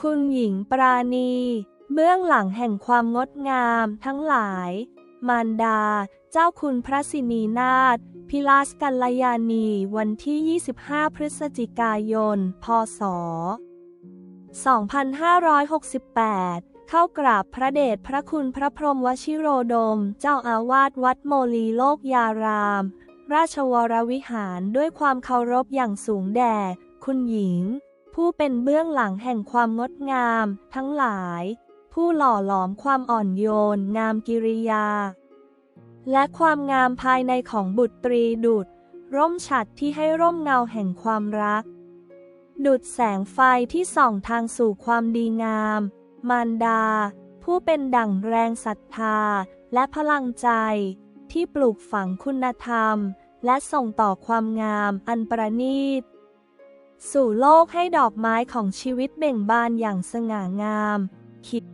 คุณหญิงปราณี เบื้องหลังแห่งความงดงามทั้งหลาย มารดา เจ้าคุณพระสินีนาถพิลาสกัลยานีวันที่ 25 พฤศจิกายน พศ 2568 เข้ากราบพระเดชพระคุณพระพรหมวชิโรดม เจ้าอาวาสวัดโมลีโลกยาราม ราชวรวิหารด้วยความเคารพอย่างสูงแด่คุณหญิง ผู้เป็นเบื้องหลังแห่งความงดงาม ทั้งหลาย ผู้หล่อหลอมความอ่อนโยน งามกิริยา และความงามภายในของบุตรีดุดร่มฉัดที่ให้ร่มเงาแห่งความรัก ดุดแสงไฟที่ส่องทางสู่ความดีงาม มารดา ผู้เป็นดั่งแรงศรัทธา และพลังใจ ที่ปลูกฝังคุณธรรม และส่งต่อความงามอันประณีต สู่โลกให้ดอกไม้ของชีวิตเบ่งบานอย่างสง่างาม คิด